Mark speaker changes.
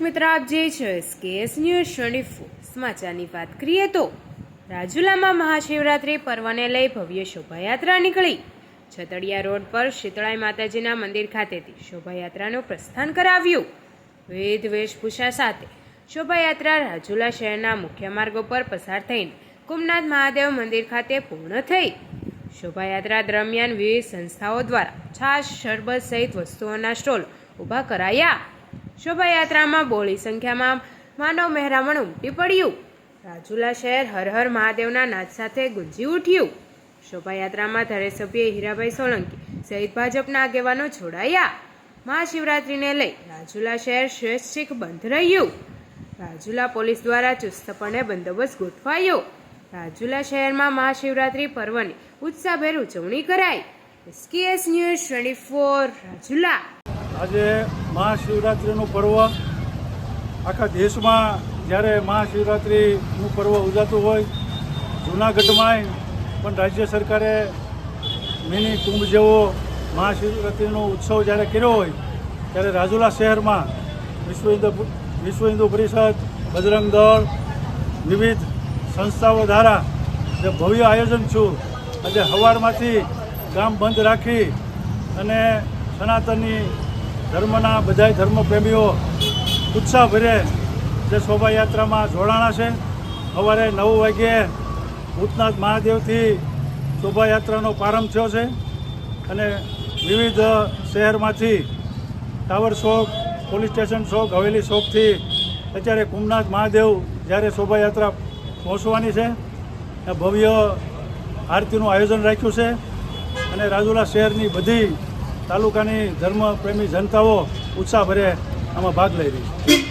Speaker 1: મિત્ર, આપ જે છે એસકેએસ ન્યૂઝ ટ્વેન્ટી ફોર સમાચારની વાત કરીએ તો રાજુલામાં મહાશિવરાત્રિ પર્વને લઈ ભવ્ય શોભાયાત્રા નીકળી. છતડિયા રોડ પર શીતળાઈ માતાજીના મંદિર ખાતેથી શોભાયાત્રાનું પ્રસ્થાન કરાવ્યું. વિવિધ વેશભૂષા સાથે શોભાયાત્રા રાજુલા શહેરના મુખ્ય માર્ગો પર પસાર થઈને કુમનાથ મહાદેવ મંદિર ખાતે પૂર્ણ થઈ. શોભાયાત્રા દરમિયાન વિવિધ સંસ્થાઓ દ્વારા છાશ, શરબત સહિત વસ્તુઓના સ્ટોલ ઊભા કરાયા. શોભાયાત્રામાં બોળી સંખ્યામાં માનવ મહેરામણ ઉમટી પડ્યું રાજુલા શહેર હર હર મહાદેવના નાદ સાથે ગુંજી ઉઠ્યું. શોભાયાત્રામાં ધારાસભ્ય હીરાભાઈ સોલંકી સહિત ભાજપના આગેવાનો જોડાયા. મહાશિવરાત્રિને લઈ રાજુલા શહેર સ્વૈચ્છિક બંધ રહ્યું. રાજુલા પોલીસ દ્વારા ચુસ્તપણે બંદોબસ્ત ગોઠવાયો. રાજુલા શહેરમાં મહાશિવરાત્રિ પર્વની ઉત્સાહભેર ઉજવણી કરાઈ. SKS news twenty four Rajula.
Speaker 2: આજે મહાશિવરાત્રિનું પર્વ. આખા દેશમાં જ્યારે મહાશિવરાત્રિનું પર્વ ઉજાતું હોય જૂનાગઢમાં પણ રાજ્ય સરકારે મિની કુંભ જેવો મહાશિવરાત્રિનો ઉત્સવ જ્યારે કર્યો હોય, ત્યારે રાજુલા શહેરમાં વિશ્વ હિન્દુ વિશ્વ હિન્દુ પરિષદ, બજરંગ દળ, વિવિધ સંસ્થાઓ દ્વારા જે ભવ્ય આયોજન છું, આજે સવારમાંથી ગામ બંધ રાખી અને સનાતનની ધર્મના બધાય ધર્મપ્રેમીઓ ઉત્સાહભરે જે શોભાયાત્રામાં જોડાણા છે. સવારે નવ વાગ્યે ભૂતનાથ મહાદેવથી શોભાયાત્રાનો પ્રારંભ થયો છે અને વિવિધ શહેરમાંથી tower chowk police station chowk haveli ચોકથી અત્યારે કુમનાથ મહાદેવ જ્યારે શોભાયાત્રા પહોંચવાની છે. ભવ્ય આરતીનું આયોજન રાખ્યું છે અને રાજુલા શહેરની બધી તાલુકાની ધર્મપ્રેમી જનતાઓ ઉત્સાહભરે આમાં ભાગ લઈ રહી છે.